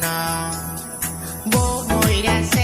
না, vos morirás.